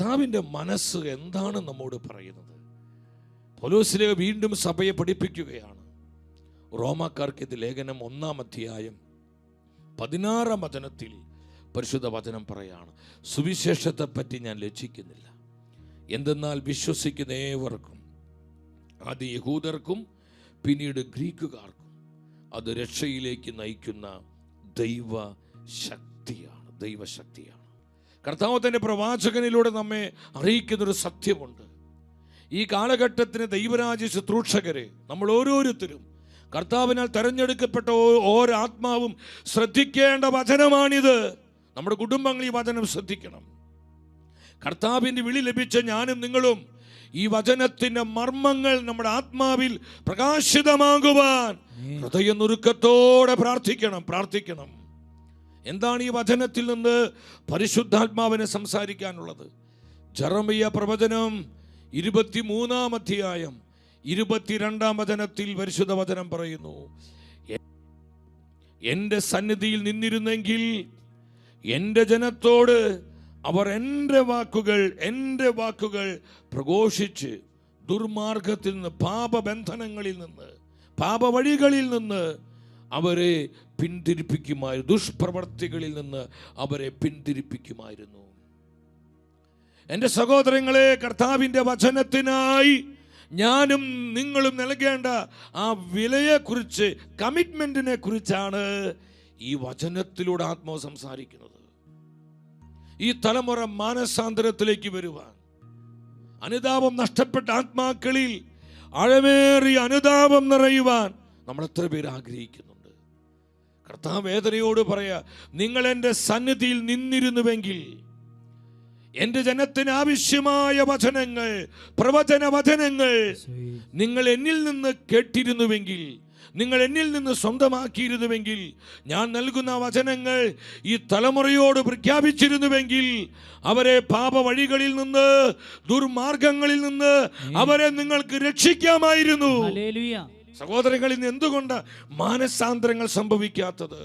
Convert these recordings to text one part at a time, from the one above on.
കർത്താവിന്റെ മനസ്സ് എന്താണ് നമ്മോട് പറയുന്നത്? പൊലോസിലെ വീണ്ടും സഭയെ പഠിപ്പിക്കുകയാണ്. റോമാക്കാർക്ക് ഇത് ലേഖനം ഒന്നാം അധ്യായം പതിനാറാം വചനത്തിൽ പരിശുദ്ധ വചനം പറയാണ്. സുവിശേഷത്തെപ്പറ്റി ഞാൻ ലജ്ജിക്കുന്നില്ല. എന്തെന്നാൽ വിശ്വസിക്കുന്ന ഏവർക്കും ആദ്യ യഹൂദർക്കും പിന്നീട് ഗ്രീക്കുകാർക്കും അത് രക്ഷയിലേക്ക് നയിക്കുന്ന ദൈവ ശക്തിയാണ് ദൈവശക്തിയാണ്. കർത്താവ് തന്റെ പ്രവാചകനിലൂടെ നമ്മെ അറിയിക്കുന്നൊരു സത്യമുണ്ട്. ഈ കാലഘട്ടത്തിന് ദൈവരാജ്യ ശുശ്രൂഷകരെ നമ്മൾ ഓരോരുത്തരും കർത്താവിനാൽ തെരഞ്ഞെടുക്കപ്പെട്ട ഓരോ ആത്മാവും ശ്രദ്ധിക്കേണ്ട വചനമാണിത്. നമ്മുടെ കുടുംബങ്ങൾ ഈ വചനം ശ്രദ്ധിക്കണം. കർത്താവിന്റെ വിളി ലഭിച്ച ഞാനും നിങ്ങളും ഈ വചനത്തിന്റെ മർമ്മങ്ങൾ നമ്മുടെ ആത്മാവിൽ പ്രകാശിതമാകുവാൻ ഹൃദയനുറുക്കത്തോടെ പ്രാർത്ഥിക്കണം പ്രാർത്ഥിക്കണം. എന്താണ് ഈ വചനത്തിൽ നിന്ന് പരിശുദ്ധാത്മാവിനെ സംസാരിക്കാനുള്ളത്? ജറമിയ പ്രവചനം ഇരുപത്തിമൂന്നാം അധ്യായം ഇരുപത്തിരണ്ടാം വചനത്തിൽ പരിശുദ്ധ വചനം പറയുന്നു. "എ- എന്റെ സന്നിധിയിൽ നിന്നിരുന്നെങ്കിൽ എന്റെ ജനത്തോട് അവർ എന്റെ വാക്കുകൾ എന്റെ വാക്കുകൾ പ്രഘോഷിച്ച് ദുർമാർഗത്തിൽ നിന്ന് പാപബന്ധനങ്ങളിൽ നിന്ന് പാപവഴികളിൽ നിന്ന് അവരെ പിന്തിരിപ്പിക്കുമായിരുന്നു ദുഷ്പ്രവർത്തികളിൽ നിന്ന് അവരെ പിന്തിരിപ്പിക്കുമായിരുന്നു. എന്റെ സഹോദരങ്ങളെ കർത്താവിന്റെ വചനത്തിനായി ഞാനും നിങ്ങളും നൽകേണ്ട ആ വിലയെക്കുറിച്ച് കമ്മിറ്റ്മെന്റിനെ കുറിച്ചാണ് ഈ വചനത്തിലൂടെ ആത്മാവ് സംസാരിക്കുന്നത്. ഈ തലമുറ മാനസാന്തരത്തിലേക്ക് വരുവാൻ അനുതാപം നഷ്ടപ്പെട്ട ആത്മാക്കളിൽ അഴമേറി അനുതാപം നിറയുവാൻ നമ്മൾ എത്ര പേര് ആഗ്രഹിക്കുന്നുണ്ട്? കർത്താവ് വേദനയോട് പറയാ നിങ്ങൾ എന്റെ സന്നിധിയിൽ നിന്നിരുന്നുവെങ്കിൽ എന്റെ ജനത്തിന് ആവശ്യമായ വചനങ്ങൾ പ്രവചന വചനങ്ങൾ നിങ്ങൾ എന്നിൽ നിന്ന് കേട്ടിരുന്നുവെങ്കിൽ നിങ്ങൾ എന്നിൽ നിന്ന് സ്വന്തമാക്കിയിരുന്നുവെങ്കിൽ ഞാൻ നൽകുന്ന വചനങ്ങൾ ഈ തലമുറയോട് പ്രഖ്യാപിച്ചിരുന്നുവെങ്കിൽ അവരെ പാപവഴികളിൽ നിന്ന് ദുർമാർഗങ്ങളിൽ നിന്ന് അവരെ നിങ്ങൾക്ക് രക്ഷിക്കാമായിരുന്നു. സഹോദരങ്ങളിൽ നിന്ന് എന്തുകൊണ്ട് മാനസാന്തരങ്ങൾ സംഭവിക്കാത്തത്?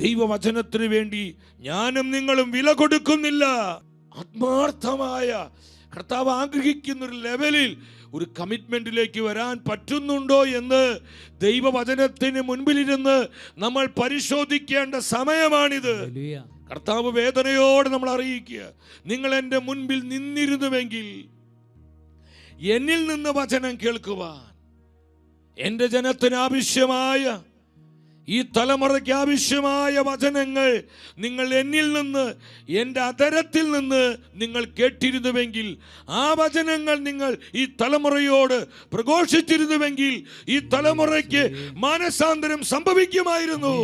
ദൈവവചനത്തിന് വേണ്ടി ഞാനും നിങ്ങളും വില കൊടുക്കുന്നില്ല. ആത്മാർത്ഥമായ കർത്താവ് ആഗ്രഹിക്കുന്ന ഒരു ലെവലിൽ ഒരു കമ്മിറ്റ്മെന്റിലേക്ക് വരാൻ പറ്റുന്നുണ്ടോ എന്ന് ദൈവവചനത്തിന് മുൻപിലിരുന്ന് നമ്മൾ പരിശോധിക്കേണ്ട സമയമാണിത്. കർത്താവ് വേദനയോടെ നമ്മൾ അറിയിക്കുക നിങ്ങൾ എന്റെ മുൻപിൽ നിന്നിരുന്നുവെങ്കിൽ എന്നിൽ നിന്ന് വചനം കേൾക്കുവാൻ എന്റെ ജനത്തിന് ആവശ്യമായ ഈ തലമുറയ്ക്ക് ആവശ്യമായ വചനങ്ങൾ നിങ്ങൾ എന്നിൽ നിന്ന് എന്റെ അതരത്തിൽ നിന്ന് നിങ്ങൾ കേട്ടിരുന്നുവെങ്കിൽ ആ വചനങ്ങൾ നിങ്ങൾ ഈ തലമുറയോട് പ്രഘോഷിച്ചിരുന്നുവെങ്കിൽ ഈ തലമുറയ്ക്ക് മാനസാന്തരം സംഭവിക്കുമായിരുന്നു.